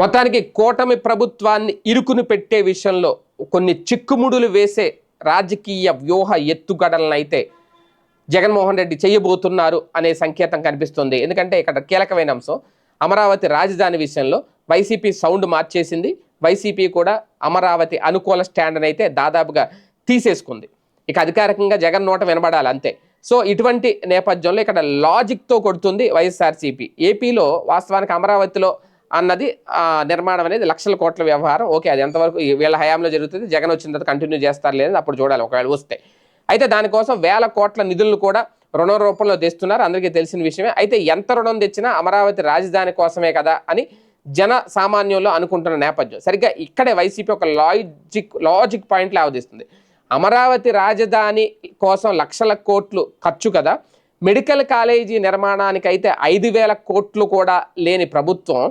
మొత్తానికి కూటమి ప్రభుత్వాన్ని ఇరుకును పెట్టే విషయంలో కొన్ని చిక్కుముడులు వేసే రాజకీయ వ్యూహ ఎత్తుగడలను అయితే జగన్మోహన్ రెడ్డి చేయబోతున్నారు అనే సంకేతం కనిపిస్తుంది. ఎందుకంటే ఇక్కడ కీలకమైన అంశం అమరావతి రాజధాని విషయంలో వైసీపీ సౌండ్ మార్చేసింది. వైసీపీ కూడా అమరావతి అనుకూల స్టాండ్ అయితే దాదాపుగా తీసేసుకుంది. ఇక అధికారికంగా జగన్ నోట వినబడాలి అంతే. సో ఇటువంటి నేపథ్యంలో ఇక్కడ లాజిక్తో కొడుతుంది వైఎస్ఆర్సీపీ. ఏపీలో వాస్తవానికి అమరావతిలో అన్నది ఆ, నిర్మాణం అనేది లక్షల కోట్ల వ్యవహారం. ఓకే అది ఎంతవరకు వీళ్ళ హయాంలో జరుగుతుంది జగన్ వచ్చిన తర్వాత కంటిన్యూ చేస్తారు లేదని అప్పుడు చూడాలి ఒకవేళ వస్తే. అయితే దానికోసం వేల కోట్ల నిధులను కూడా రుణ రూపంలో తెస్తున్నారు. అందరికీ తెలిసిన విషయమే. అయితే ఎంత రుణం తెచ్చినా అమరావతి రాజధాని కోసమే కదా అని జన సామాన్యంలో అనుకుంటున్న నేపథ్యం. సరిగ్గా ఇక్కడే వైసీపీ ఒక లాజిక్ లాజిక్ పాయింట్ లేవదీస్తుంది అమరావతి రాజధాని కోసం లక్షల కోట్లు ఖర్చు కదా. మెడికల్ కాలేజీ నిర్మాణానికి అయితే ఐదు వేల కోట్లు కూడా లేని ప్రభుత్వం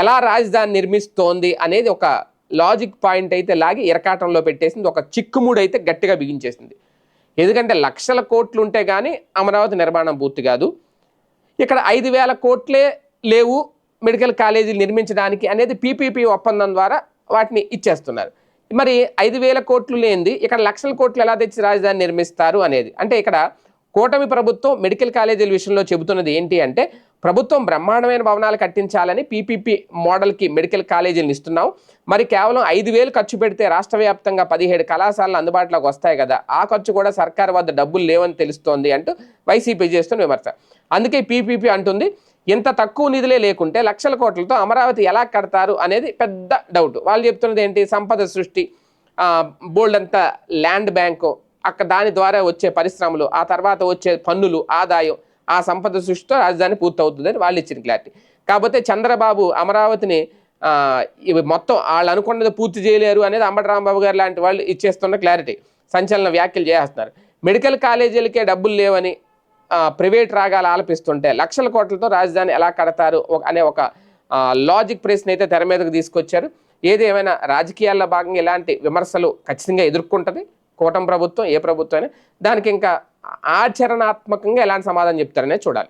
ఎలా రాజధాని నిర్మిస్తోంది అనేది ఒక లాజిక్ పాయింట్ అయితే లాగి ఇరకాటంలో పెట్టేసింది. ఒక చిక్కుముడు అయితే గట్టిగా బిగించేసింది. ఎందుకంటే లక్షల కోట్లు ఉంటే కానీ అమరావతి నిర్మాణం పూర్తి కాదు. ఇక్కడ ఐదు వేల కోట్లే లేవు మెడికల్ కాలేజీలు నిర్మించడానికి అనేది పీపీపీ ఒప్పందం ద్వారా వాటిని ఇచ్చేస్తున్నారు. మరి ఐదు వేల కోట్లు లేనిది ఇక్కడ లక్షల కోట్లు ఎలా తెచ్చి రాజధాని నిర్మిస్తారు అనేది. అంటే ఇక్కడ కూటమి ప్రభుత్వం మెడికల్ కాలేజీల విషయంలో చెబుతున్నది ఏంటి అంటే ప్రభుత్వం బ్రహ్మాండమైన భవనాలు కట్టించాలని పీపీపీ మోడల్కి మెడికల్ కాలేజీలను ఇస్తున్నాం. మరి కేవలం ఐదు వేలు ఖర్చు పెడితే రాష్ట్ర వ్యాప్తంగా పదిహేడు కళాశాలలు అందుబాటులోకి వస్తాయి కదా ఆ ఖర్చు కూడా సర్కారు వద్ద డబ్బులు లేవని తెలుస్తోంది అంటూ వైసీపీ చేస్తున్న విమర్శ. అందుకే పీపీపీ అంటుంది ఇంత తక్కువ నిధులే లేకుంటే లక్షల కోట్లతో అమరావతి ఎలా కడతారు అనేది పెద్ద డౌట్. వాళ్ళు చెప్తున్నది ఏంటి? సంపద సృష్టి బోల్డ్ అంతా ల్యాండ్ బ్యాంకు అక్కడ దాని ద్వారా వచ్చే పరిశ్రమలు ఆ తర్వాత వచ్చే పన్నులు ఆదాయం ఆ సంపద సృష్టితో రాజధాని పూర్తవుతుందని వాళ్ళు ఇచ్చిన క్లారిటీ కాకపోతే చంద్రబాబు అమరావతిని ఇవి మొత్తం వాళ్ళు అనుకున్నది పూర్తి చేయలేరు అనేది అంబటి రాంబాబు గారు లాంటి వాళ్ళు ఇచ్చేస్తున్న క్లారిటీ సంచలన వ్యాఖ్యలు చేస్తున్నారు. మెడికల్ కాలేజీలకే డబ్బులు లేవని ప్రైవేట్ రాగాలు ఆలపిస్తుంటే లక్షల కోట్లతో రాజధాని ఎలా కడతారు అనే ఒక లాజిక్ ప్రశ్న అయితే తెర మీదకు తీసుకొచ్చారు. ఏది ఏమైనా రాజకీయాల్లో భాగంగా ఇలాంటి విమర్శలు ఖచ్చితంగా ఎదుర్కొంటుంది? కూటమి ప్రభుత్వం ఏ ప్రభుత్వం అయినా? దానికి ఇంకా ఆచరణాత్మకంగా ఎలాంటి సమాధానం చెప్తారనే చూడాలి.